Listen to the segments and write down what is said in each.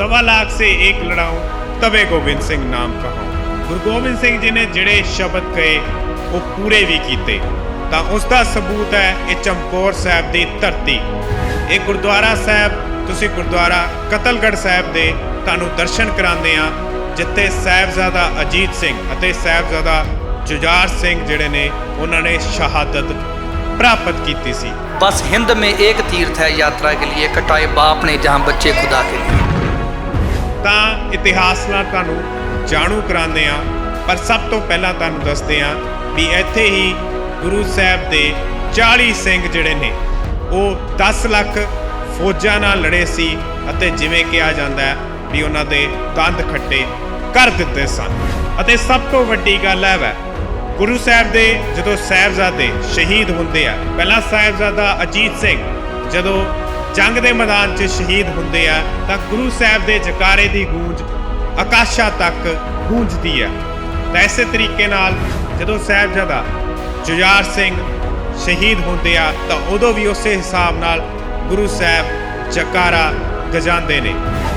सवा लाख से एक लड़ाऊं तबे गोबिंद ਸਿੰਘ ਨਾਮ ਕਹਾਉ ਗੁਰੂ ਗੋਬਿੰਦ ਸਿੰਘ ਜੀ ਨੇ ਜਿਹੜੇ ਸ਼ਬਦ ਕਹੇ ਉਹ ਪੂਰੇ ਵੀ ਕੀਤੇ ਤਾਂ ਉਸ ਦਾ ਸਬੂਤ ਹੈ ਇਹ ਚਮਕੌਰ ਸਾਹਿਬ ਦੀ ਧਰਤੀ ਇਹ ਗੁਰਦੁਆਰਾ ਸਾਹਿਬ ਤੁਸੀਂ ਗੁਰਦੁਆਰਾ ਕਤਲਗੜ੍ਹ ਸਾਹਿਬ ਦੇ ਤੁਹਾਨੂੰ ਦਰਸ਼ਨ ਕਰਾਉਂਦੇ ਆ ਜਿੱਥੇ ਸਾਹਿਬਜ਼ਾਦਾ ਅਜੀਤ ਸਿੰਘ ਅਤੇ ਸਾਹਿਬਜ਼ਾਦਾ ਜੁਝਾਰ ਸਿੰਘ ਜਿਹੜੇ ਨੇ ਉਹਨਾਂ ਨੇ ਸ਼ਹਾਦਤ ਪ੍ਰਾਪਤ ਕੀਤੀ ਸੀ बस हिंद में एक तीर्थ है यात्रा के लिए कटाए बाप ने जहाँ बच्चे खुदा के लिए ਤਾਂ ਇਤਿਹਾਸ ਨਾਲ ਤੁਹਾਨੂੰ ਜਾਣੂ ਕਰਾਉਂਦੇ ਆ ਪਰ ਸਭ ਤੋਂ ਪਹਿਲਾਂ ਤੁਹਾਨੂੰ ਦੱਸਦੇ ਆ ਵੀ ਇੱਥੇ ਹੀ ਗੁਰੂ ਸਾਹਿਬ ਦੇ 40 ਸਿੰਘ ਜਿਹੜੇ ਨੇ, ਉਹ 10 ਲੱਖ ਫੌਜਾਂ ਨਾਲ ਲੜੇ ਸੀ ਅਤੇ ਜਿਵੇਂ ਕਿਹਾ ਜਾਂਦਾ ਹੈ ਵੀ ਉਹਨਾਂ ਦੇ ਦੰਦ ਖੱਟੇ ਕਰ ਦਿੱਤੇ ਸਨ। ਅਤੇ ਸਭ ਤੋਂ ਵੱਡੀ ਗੱਲ ਹੈ ਵੈ ਗੁਰੂ ਸਾਹਿਬ ਦੇ ਜਦੋਂ ਸਾਹਿਬਜ਼ਾਦੇ ਸ਼ਹੀਦ ਹੁੰਦੇ ਆ, ਪਹਿਲਾਂ ਸਾਹਿਬਜ਼ਾਦਾ ਅਜੀਤ ਸਿੰਘ, ਜਦੋਂ ਜੰਗ ਦੇ ਮੈਦਾਨ 'ਚ ਸ਼ਹੀਦ ਹੁੰਦੇ ਆ, ਤਾਂ ਗੁਰੂ ਸਾਹਿਬ ਦੇ ਜਕਾਰੇ ਦੀ ਗੂੰਜ ਆਕਾਸ਼ਾਂ ਤੱਕ ਗੂੰਜਦੀ ਹੈ ਤਾਂ ਇਸੇ ਤਰੀਕੇ ਨਾਲ ਜਦੋਂ ਸਾਹਿਬਜ਼ਾਦਾ ਜੁਝਾਰ ਸਿੰਘ ਸ਼ਹੀਦ ਹੁੰਦੇ ਆ, ਤਾਂ ਉਦੋਂ ਵੀ ਉਸੇ ਹਿਸਾਬ ਨਾਲ ਗੁਰੂ ਸਾਹਿਬ ਜਕਾਰਾ ਗਜਾਉਂਦੇ ਨੇ।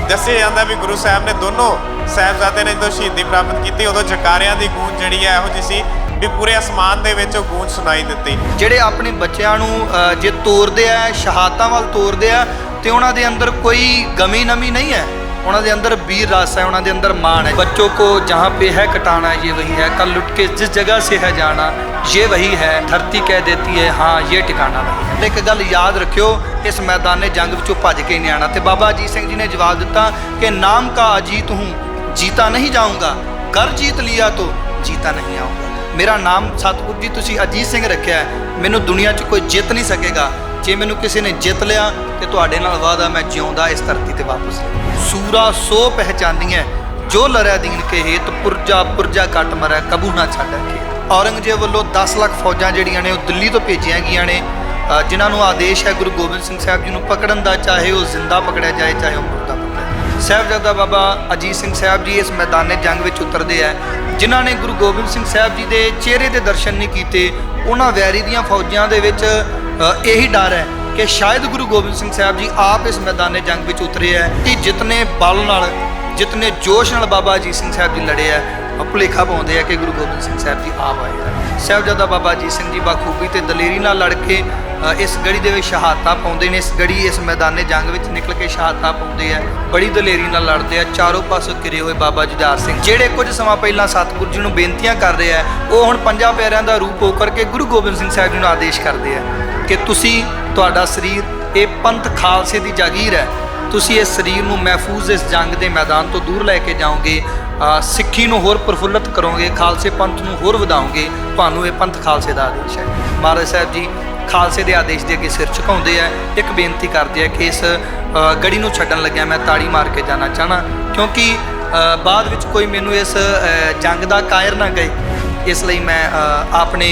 ਦੱਸਿਆ ਜਾਂਦਾ ਵੀ ਗੁਰੂ ਸਾਹਿਬ ਨੇ ਦੋਨੋਂ ਸਾਹਿਬਜ਼ਾਦੇ ਨੇ ਜਦੋਂ ਸ਼ਹੀਦੀ ਪ੍ਰਾਪਤ ਕੀਤੀ, ਉਦੋਂ ਜਕਾਰਿਆਂ ਦੀ ਗੂੰਜ ਜਿਹੜੀ ਹੈ ਇਹੋ ਜਿਹੀ ਸੀ ਵੀ ਪੂਰੇ ਅਸਮਾਨ ਦੇ ਵਿੱਚ ਉਹ ਗੂੰਜ ਸੁਣਾਈ ਦਿੱਤੀ। ਜਿਹੜੇ ਆਪਣੇ ਬੱਚਿਆਂ ਨੂੰ ਜੇ ਤੋਰਦੇ ਆ, ਸ਼ਹਾਦਤਾਂ ਵੱਲ ਤੋਰਦੇ ਆ, ਤੇ ਉਹਨਾਂ ਦੇ ਅੰਦਰ ਕੋਈ ਗਮੀ ਨਮੀ ਨਹੀਂ ਹੈ? ਉਹਨਾਂ ਦੇ ਅੰਦਰ ਵੀਰ ਰਸ ਹੈ, ਉਹਨਾਂ ਦੇ ਅੰਦਰ ਮਾਣ ਹੈ। ਬੱਚੋਂ ਕੋ ਜਹਾਂ ਪੇ ਹੈ ਕਟਾਣਾ, ਇਹ ਵਹੀ ਹੈ। ਕੱਲ ਲੁੱਟ ਕੇ ਜਿਸ ਜਗ੍ਹਾ ਸੇ ਹੈ ਜਾਣਾ, ਇਹ ਵਹੀ ਹੈ। ਧਰਤੀ ਕਹਿ ਦੇਤੀ ਹੈ, ਹਾਂ, ਇਹ ਟਿਕਾਣਾ ਵਹੀ ਹੈ। ਤੇ ਇੱਕ ਗੱਲ ਯਾਦ ਰੱਖਿਓ, ਇਸ ਮੈਦਾਨੇ ਜੰਗ ਵਿੱਚੋਂ ਭੱਜ ਕੇ ਨਹੀਂ ਆਣਾ ਤੇ ਬਾਬਾ ਅਜੀਤ ਸਿੰਘ ਜੀ ਨੇ ਜਵਾਬ ਦਿੱਤਾ ਕਿ ਨਾਮ ਕਾ ਅਜੀਤ ਹੂੰ, ਜੀਤਾ ਨਹੀਂ ਜਾਊਂਗਾ। ਕਰ ਜੀਤ ਲਿਆ ਤੋ, ਜੀਤਾ ਨਹੀਂ ਆਊਂਗਾ। ਮੇਰਾ ਨਾਮ ਸਤਿਗੁਰੂ ਜੀ ਤੁਸੀਂ ਅਜੀਤ ਸਿੰਘ ਰੱਖਿਆ ਮੈਨੂੰ ਦੁਨੀਆ 'ਚ ਕੋਈ ਜਿੱਤ ਨਹੀਂ ਸਕੇਗਾ। ਜੇ ਮੈਨੂੰ ਕਿਸੇ ਨੇ ਜਿੱਤ ਲਿਆ ਤੇ ਤੁਹਾਡੇ ਨਾਲ ਵਾਦਾ ਮੈਂ ਜਿਉਂਦਾ ਇਸ ਧਰਤੀ ਤੇ ਵਾਪਸ ਸੂਰਾ ਸੋ ਪਹਿਚਾਨੀਆਂ ਜੋ ਲੜਿਆ ਦੀਨ ਕੇ ਹੇਤ ਪੁਰਜਾ ਪੁਰਜਾ ਕੱਟ ਮਰੈ ਕਬੂ ਨਾ ਛੱਡੈ ਕੇ। ਔਰੰਗਜ਼ੇਬ ਵੱਲੋਂ 10 ਲੱਖ ਫੌਜਾਂ ਜਿਹੜੀਆਂ ਨੇ ਉਹ ਦਿੱਲੀ ਤੋਂ ਭੇਜੀਆਂ ਗਈਆਂ ਨੇ। ਅ, ਜਿਨ੍ਹਾਂ ਨੂੰ ਆਦੇਸ਼ ਹੈ ਗੁਰੂ ਗੋਬਿੰਦ ਸਿੰਘ ਸਾਹਿਬ ਜੀ ਨੂੰ ਪਕੜਨ ਦਾ ਚਾਹੇ ਉਹ ਜ਼ਿੰਦਾ ਪਕੜਿਆ ਜਾਏ ਚਾਹੇ ਉਹ ਸਾਹਿਬਜ਼ਾਦਾ ਬਾਬਾ ਅਜੀਤ ਸਿੰਘ ਸਾਹਿਬ ਜੀ ਇਸ ਮੈਦਾਨੇ ਜੰਗ ਵਿੱਚ ਉਤਰਦੇ ਆ, ਜਿਨ੍ਹਾਂ ਨੇ ਗੁਰੂ ਗੋਬਿੰਦ ਸਿੰਘ ਸਾਹਿਬ ਜੀ ਦੇ ਚਿਹਰੇ ਦੇ ਦਰਸ਼ਨ ਨਹੀਂ ਕੀਤੇ, ਉਹਨਾਂ ਵੈਰੀ ਦੀਆਂ ਫੌਜਾਂ ਦੇ ਵਿੱਚ ਇਹੀ ਡਰ ਹੈ ਕਿ ਸ਼ਾਇਦ ਗੁਰੂ ਗੋਬਿੰਦ ਸਿੰਘ ਸਾਹਿਬ ਜੀ ਆਪ ਇਸ ਮੈਦਾਨੇ ਜੰਗ ਵਿੱਚ ਉਤਰੇ ਹੈ ਕਿ ਜਿਤਨੇ ਬਲ ਨਾਲ, ਜਿਤਨੇ ਜੋਸ਼ ਨਾਲ ਬਾਬਾ ਅਜੀਤ ਸਿੰਘ ਸਾਹਿਬ ਜੀ ਲੜੇ ਆ, ਉਹ ਭੁਲੇਖਾ ਪਾਉਂਦੇ ਆ ਕਿ ਗੁਰੂ ਗੋਬਿੰਦ ਸਿੰਘ ਸਾਹਿਬ ਜੀ ਆਪ ਆਏ ਆ। ਸਾਹਿਬਜ਼ਾਦਾ ਬਾਬਾ ਅਜੀਤ ਸਿੰਘ ਜੀ ਬਾਖੂਬੀ ਤੇ ਦਲੇਰੀ ਨਾਲ ਲੜ ਕੇ ਇਸ ਗੜੀ ਦੇ ਵਿੱਚ ਸ਼ਹਾਦਤਾਂ ਪਾਉਂਦੇ ਨੇ। ਇਸ ਗੜੀ, ਇਸ ਮੈਦਾਨੇ ਜੰਗ ਵਿੱਚ ਨਿਕਲ ਕੇ ਸ਼ਹਾਦਤਾਂ ਪਾਉਂਦੇ ਆ। ਬੜੀ ਦਲੇਰੀ ਨਾਲ ਲੜਦੇ ਆ। ਚਾਰੋਂ ਪਾਸੋਂ ਘਿਰੇ ਹੋਏ ਬਾਬਾ ਜੁਝਾਰ ਸਿੰਘ। ਜਿਹੜੇ ਕੁਝ ਸਮਾਂ ਪਹਿਲਾਂ ਸਤਿਗੁਰੂ ਜੀ ਨੂੰ ਬੇਨਤੀਆਂ ਕਰ ਰਹੇ ਆ, ਉਹ ਹੁਣ ਪੰਜਾਂ ਪਿਆਰਿਆਂ ਦਾ ਰੂਪ ਹੋ ਕਰਕੇ ਗੁਰੂ ਗੋਬਿੰਦ ਸਿੰਘ ਸਾਹਿਬ ਜੀ ਨੂੰ ਆਦੇਸ਼ ਕਰਦੇ ਆ ਕਿ ਤੁਸੀਂ ਤੁਹਾਡਾ ਸਰੀਰ, ਇਹ ਪੰਥ ਖਾਲਸੇ ਦੀ ਜਾਗੀਰ ਹੈ। ਤੁਸੀਂ ਇਸ ਸਰੀਰ ਨੂੰ ਮਹਿਫੂਜ਼ ਇਸ ਜੰਗ ਦੇ ਮੈਦਾਨ ਤੋਂ ਦੂਰ ਲੈ ਕੇ ਜਾਓਗੇ। ਸਿੱਖੀ ਨੂੰ ਹੋਰ ਪ੍ਰਫੁੱਲਤ ਕਰੋਗੇ। ਖਾਲਸੇ ਪੰਥ ਨੂੰ ਹੋਰ ਵਧਾਓਗੇ। ਤੁਹਾਨੂੰ ਇਹ ਪੰਥ ਖਾਲਸੇ ਦਾ ਆਦੇਸ਼ ਹੈ। ਮਹਾਰਾਜ ਸਾਹਿਬ ਜੀ ਖਾਲਸੇ ਦੇ ਆਦੇਸ਼ ਦੇ ਅੱਗੇ ਸਿਰ ਝੁਕਾਉਂਦੇ ਆ ਇੱਕ ਬੇਨਤੀ ਕਰਦੇ ਆ ਕਿ ਇਸ ਗੜੀ ਨੂੰ ਛੱਡਣ ਲੱਗਿਆ ਮੈਂ ਤਾੜੀ ਮਾਰ ਕੇ ਜਾਣਾ ਚਾਹਣਾ ਕਿਉਂਕਿ ਬਾਅਦ ਵਿੱਚ ਕੋਈ ਮੈਨੂੰ ਇਸ ਜੰਗ ਦਾ ਕਾਇਰ ਨਾ ਗਏ ਇਸ ਲਈ ਮੈਂ ਆਪਣੇ